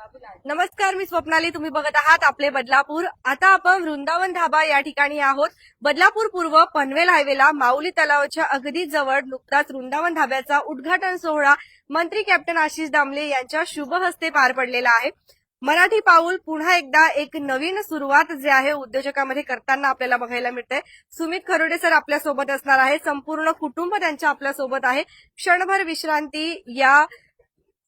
नमस्कार मी स्वप्नाली. तुम्ही बघत आहात आपले बदलापूर. आता आपण वृंदावन धाबा या ठिकाणी आहोत. बदलापूर पूर्व पनवेल हायवेला माऊली तलावाच्या अगदी जवळ नुकताच वृंदावन धाब्याचा उद्घाटन सोहळा मंत्री कॅप्टन आशिष दामले यांच्या शुभ हस्ते पार पडलेला आहे. मराठी पाऊल पुन्हा एकदा एक नवीन सुरुवात जे आहे उद्योजकामध्ये करताना आपल्याला बघायला मिळते सुमित खरोडे सर आपल्यासोबत असणार आहे संपूर्ण कुटुंब त्यांच्या आपल्यासोबत आहे. क्षणभर विश्रांती या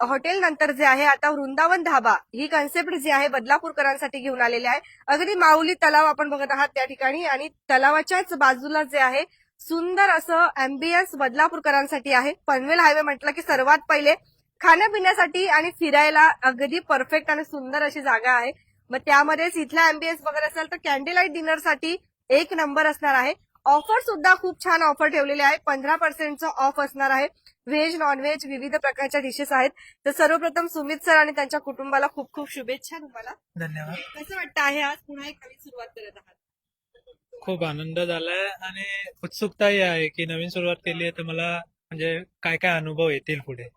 हॉटेल नंतर जे आहे आता वृंदावन धाबा ही कन्सेप्ट जी आहे बदलापूरकरांसाठी घेऊन आलेली आहे. अगदी माऊली तलाव आपण बघत आहात त्या ठिकाणी आणि तलावाच्याच बाजूला जे आहे सुंदर असं अँबियन्स बदलापूरकरांसाठी आहे. पनवेल हायवे म्हटलं की सर्वात पहिले खाण्यापिण्यासाठी आणि फिरायला अगदी परफेक्ट आणि सुंदर अशी जागा आहे. मग त्यामध्येच इथला अँबियन्स बघत असाल तर कॅन्डल लाइट डिनरसाठी एक नंबर असणार आहे. ऑफर सुद्धा खूप छान ऑफर ठेवलेले आहे पंधरा पर्सेंटचं ऑफ असणार आहे. व्हेज नॉनव्हेज विविध प्रकारच्या डिशेस आहेत. तर सर्वप्रथम सुमित सर आणि त्यांच्या कुटुंबाला खूप खूप शुभेच्छा तुम्हाला. धन्यवाद. कसं वाटतं आहे आज? पुन्हा एक नवीन सुरुवात करत आहात. खूप आनंद झालाय आणि उत्सुकताही आहे की नवीन सुरुवात केली आहे तर मला म्हणजे काय काय अनुभव येतील पुढे.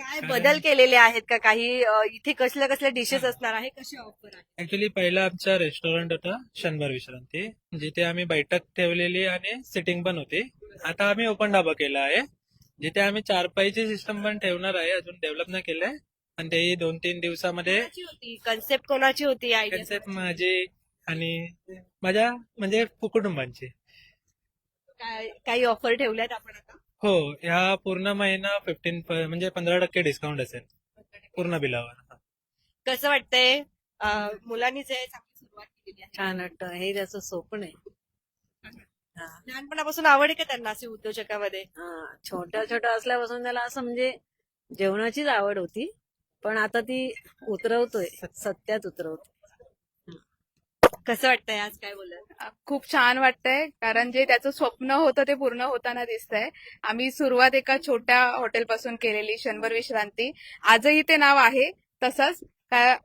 काय बदल केलेले आहेत का? काही अ, इथे कसल्या कसल्या डिशेस असणार आहे? कसे ऑफर आहे? ऍक्च्युली पहिला आमचा रेस्टॉरंट होता शनिवार विश्रांती जिथे आम्ही बैठक ठेवलेली आणि सिटिंग पण होती. आता आम्ही ओपन डाबा केला आहे जिथे आम्ही चारपाईची सिस्टम पण ठेवणार आहे अजून डेव्हलप नाही केलंय. आणि तेही दोन तीन दिवसामध्ये कोणाची होती? कन्सेप्ट कोणाची होती? आयडिया कन्सेप्ट माझी आणि माझ्या म्हणजे कुटुंबांची. काही ऑफर ठेवल्यात आपण आता? हो ह्या पूर्ण महिना फिफ्टीन म्हणजे पंधरा टक्के डिस्काउंट असेल. पूर्ण बिलावर. कसं वाटतंय? अ, मुलांनी जे चांगली सुरुवात केलेली आहे. छान वाटतं. हे त्याचं सोपं आहे. हा. लहानपणापासून आवड आहे का त्यांना असे उद्योजकामध्ये? हा. छोट्या छोट्या असल्यापासून त्याला असं म्हणजे जेवणाचीच आवड होती. पण आता ती उतरवतोय. सत्यात उतरवतोय. कसं वाटतंय आज काय बोलाल खूप छान वाटतंय कारण जे त्याचं स्वप्न होतं ते पूर्ण होताना दिसतंय. आम्ही सुरुवात एका छोट्या हॉटेलपासून केलेली शनिवार विश्रांती. आजही ते नाव आहे तसंच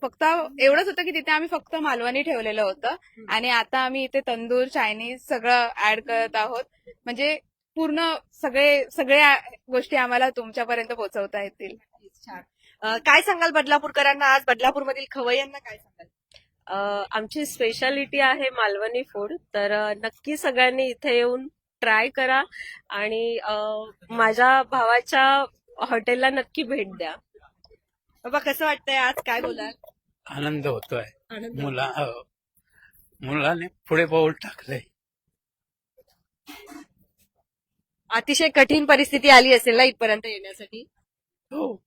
फक्त एवढंच होतं की तिथे आम्ही फक्त मालवणी ठेवलेलं होतं. आणि आता आम्ही इथे तंदूर चायनीज सगळं ऍड करत आहोत. म्हणजे पूर्ण सगळे सगळ्या गोष्टी आम्हाला तुमच्यापर्यंत पोहोचवता येतील. छान. अ, काय सांगाल बदलापूरकरांना? आज बदलापूरमधील खवय्यांना काय सांगाल? आमची स्पेशालिटी आहे मालवणी फूड तर नक्की सगळ्यांनी इथे येऊन ट्राय करा आणि अं, माझ्या भावाच्या हॉटेलला नक्की भेट द्या. बाबा कसं वाटतंय आज? काय बोलाल? आनंद होतोय. आनंद मुला हो. मुलाने पुढे पाऊल टाकलंय. अतिशय कठीण परिस्थिती आली असेल ना इथपर्यंत येण्यासाठी? हो.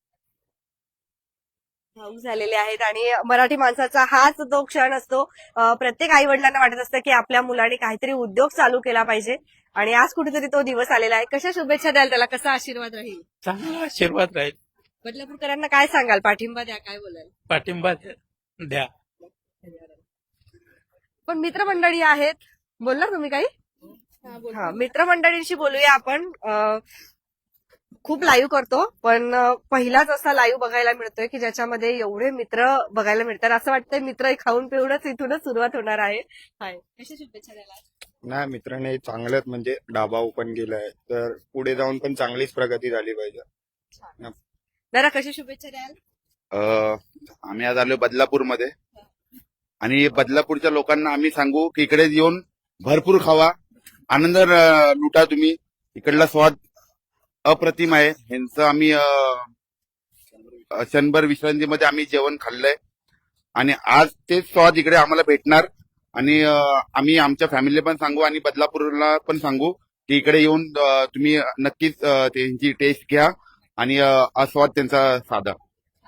भाऊक झालेले आहेत आणि मराठी माणसाचा हाच तो क्षण असतो. प्रत्येक आई वडिलांना वाटत असतं की आपल्या मुलाने काहीतरी उद्योग चालू केला पाहिजे आणि आज कुठेतरी तो दिवस आलेला आहे. कशा शुभेच्छा द्याल त्याला? कसा आशीर्वाद राहील? चांगला आशीर्वाद राहील. बदलापूरकरांना काय सांगाल? पाठिंबा द्या काय बोलाल? पाठिंबा द्या. पण मित्रमंडळी आहेत. बोलणार तुम्ही काही? हा मित्रमंडळींशी बोलूया आपण. खूप लाईव्ह करतो पण पहिलाच असा लाईव्ह बघायला मिळतोय की ज्याच्यामध्ये एवढे मित्र बघायला मिळतात. असं वाटतंय मित्र खाऊन पिऊनच इथूनच सुरुवात होणार आहे. हाय. कशा शुभेच्छा द्याला नाही मित्राने चांगलंच म्हणजे डाबा ओपन केलाय. तर पुढे जाऊन पण चांगलीच प्रगती झाली पाहिजे. जरा कशी शुभेच्छा द्याल? आम्ही आज आलो बदलापूरमध्ये. आणि बदलापूरच्या लोकांना आम्ही सांगू की इकडे येऊन भरपूर खावा. आनंद लुटा तुम्ही. इकडला स्वाद अप्रतिम आहे. ह्यांचं आम्ही अ, अ, शनिवार विश्रांतीमध्ये आम्ही जेवण खाल्लंय. आणि आज तेच स्वाद इकडे आम्हाला भेटणार. आणि अ, आम्ही आमच्या फॅमिलीला पण सांगू आणि बदलापूरला पण सांगू की इकडे येऊन तुम्ही नक्कीच त्यांची टेस्ट घ्या आणि अ, आस्वाद त्यांचा साधा.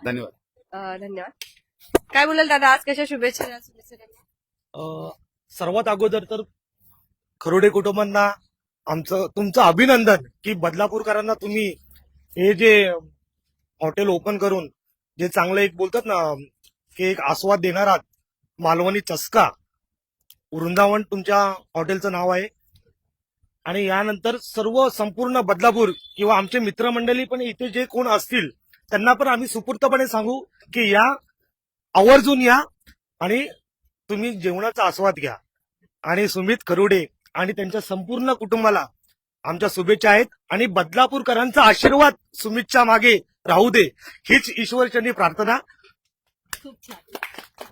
धन्यवाद. अं, धन्यवाद. काय बोलाल दादा? आज कशा शुभेच्छा? सर्वात अगोदर तर खरोडे कुटुंबांना आमचं तुमचं अभिनंदन की बदलापूरकरांना तुम्ही हे जे हॉटेल ओपन करून जे चांगलं एक बोलतात ना की एक आस्वाद देणार आहात मालवणी चस्का वृंदावन तुमच्या हॉटेलचं नाव आहे. आणि यानंतर सर्व संपूर्ण बदलापूर किंवा आमचे मित्रमंडळी पण इथे जे कोण असतील त्यांना पण आम्ही सुपूर्तपणे सांगू की या आवर्जून या आणि तुम्ही जेवणाचा आस्वाद घ्या. आणि सुमित खरुडे आणि त्यांच्या संपूर्ण कुटुंबाला आमच्या शुभेच्छा आहेत. आणि बदलापूरकरांचा आशीर्वाद सुमितच्या मागे राहू दे. हीच ईश्वरचरणी प्रार्थना. खूप छान.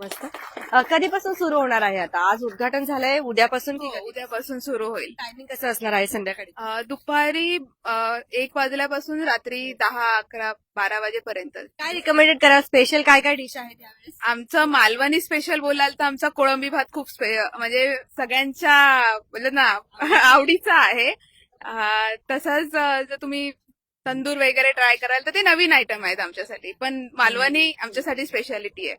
मस्त. अ, कधीपासून सुरू होणार आहे आता? आज उद्घाटन झालंय उद्यापासून की हो, उद्यापासून सुरू होईल. टायमिंग कसं असणार आहे संध्याकाळी? अ, दुपारी अ, एक वाजल्यापासून रात्री दहा अकरा बारा वाजेपर्यंत. काय रिकमेंडेड करा? स्पेशल काय काय डिश आहेत यावेळेस? आमचं मालवणी स्पेशल बोलाल तर आमचा कोळंबी भात खूप स्पे म्हणजे सगळ्यांच्या बोलत ना आवडीचा आहे. अ, तसंच अ, जर तुम्ही तंदूर वगैरे ट्राय कराल तर ते नवीन आयटम आहेत आमच्यासाठी. पण मालवणी आमच्यासाठी स्पेशालिटी आहे.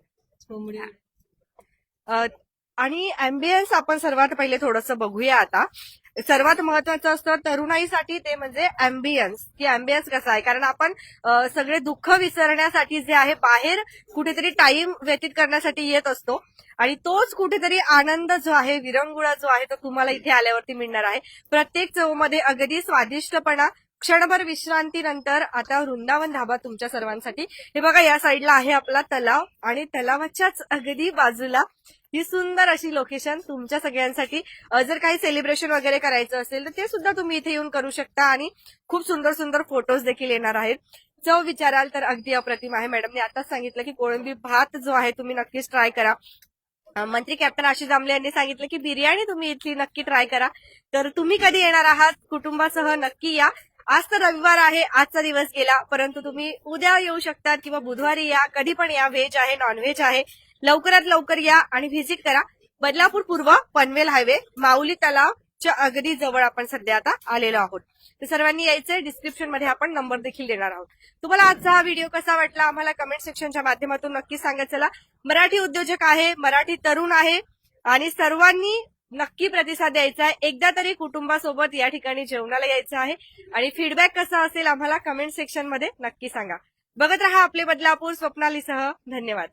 अ, आणि अँबियन्स आपण सर्वात पहिले थोडंसं बघूया आता. सर्वात महत्वाचं असतं तरुणाईसाठी ते म्हणजे अँबियन्स की अँबियन्स कसा आहे? कारण आपण अ, सगळे दुःख विसरण्यासाठी जे आहे बाहेर कुठेतरी टाइम व्यतीत करण्यासाठी येत असतो. आणि तोच कुठेतरी आनंद जो आहे विरंगुळा जो आहे तो तुम्हाला इथे आल्यावरती मिळणार आहे. प्रत्येक चवमध्ये अगदी स्वादिष्टपणा क्षणभर विश्रांतीनंतर आता वृंदावन धाबा तुमच्या सर्वांसाठी. हे बघा या साईडला आहे आपला तलाव आणि तलावाच्याच अगदी बाजूला ही सुंदर अशी लोकेशन तुमच्या सगळ्यांसाठी. जर काही सेलिब्रेशन वगैरे करायचं असेल तर ते सुद्धा तुम्ही इथे येऊन करू शकता आणि खूप सुंदर सुंदर फोटोज देखील येणार आहेत. चव विचाराल तर अगदी अप्रतिम आहे. मॅडमने आताच सांगितलं की कोळंबी भात जो आहे तुम्ही नक्कीच ट्राय करा. मंत्री कॅप्टन आशिष आमले यांनी सांगितलं की बिर्याणी तुम्ही इथली नक्की ट्राय करा. तर तुम्ही कधी येणार आहात? कुटुंबासह नक्की या. आज तर रविवार आहे आजचा दिवस गेला परंतु तुम्ही उद्या येऊ शकतात किंवा बुधवारी या कधी पण या व्हेज आहे नॉनव्हेज आहे लवकरात लवकर या आणि व्हिजिट करा. बदलापूर पूर्व पनवेल हायवे माऊली तलावच्या अगदी जवळ आपण सध्या आता आलेलो आहोत. तर सर्वांनी यायचंय डिस्क्रिप्शनमध्ये आपण नंबर देखील देणार आहोत. तुम्हाला आजचा हा व्हिडिओ कसा वाटला आम्हाला कमेंट सेक्शनच्या माध्यमातून नक्की सांगायचं चला. मराठी उद्योजक आहे मराठी तरुण आहे आणि सर्वांनी नक्की प्रतिसाद द्यायचा आहे. एकदा तरी कुटुंबासोबत या ठिकाणी जेवणाला यायचं आहे. आणि फीडबॅक कसा असेल आम्हाला कमेंट सेक्शनमध्ये नक्की सांगा. बघत रहा आपले बदलापूर स्वप्नालीसह. धन्यवाद.